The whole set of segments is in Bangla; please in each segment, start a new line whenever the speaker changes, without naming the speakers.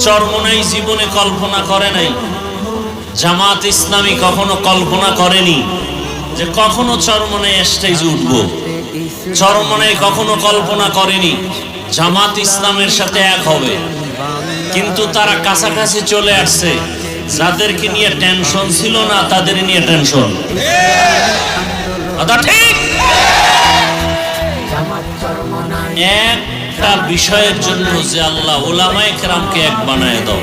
চরমনাই জীবনে কল্পনা করে নাই। জামাত ইসলামী কখনো কল্পনা করেনি যে কখনো চরমনাই স্টেজ উঠবো। চরমনাই কখনো কল্পনা করেনি জামাত ইসলামের সাথে এক হবে। কিন্তু তারা কাছাকাছি চলে আসছে। যাদেরকে নিয়ে টেনশন ছিল না, তাদের নিয়ে টেনশন। ঠিক? একটা বিষয়ের জন্য যে আল্লাহ ওলামায়ে কেরামকে এক বানায় দাও।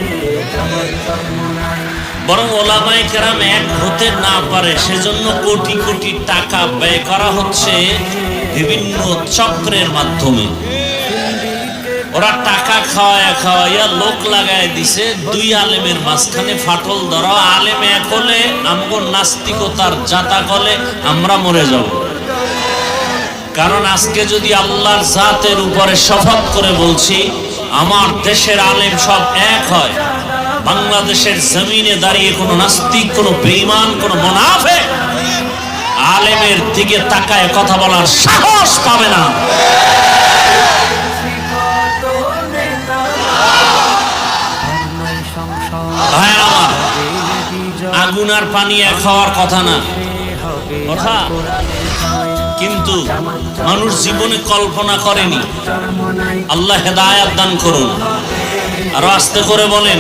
বরং ওলামায়ে কেরাম এক হতে না পারে, সেজন্য কোটি কোটি টাকা ব্যয় করা হচ্ছে বিভিন্ন চক্রের মাধ্যমে। ওরা টাকা খাওয়ায় খাওয়াইয়া লোক লাগায় দিছে, দুই আলেমের মাঝখানে ফাটল ধরা, আলেম এক হলে, আমগো নাস্তিকতার জাতা কলে আমরা মরে যাব। কারণ আজকে যদি আল্লাহর জাতের উপরে শপথ করে বলছি, আমার দেশের আলেম সব এক হয়। বাংলাদেশের জমিনে দাঁড়িয়ে কোনো নাস্তিক, কোনো বেঈমান, কোনো মোনাফে আলেমের দিকে তাকায় কথা বলার সাহস পাবে না। আগুন আর পানি এক হওয়ার কথা না। কথা কিন্তু মানুষ জীবনে কল্পনা করেনি। আল্লাহ হেদায়াত দান করুন। আর আস্তে করে বলেন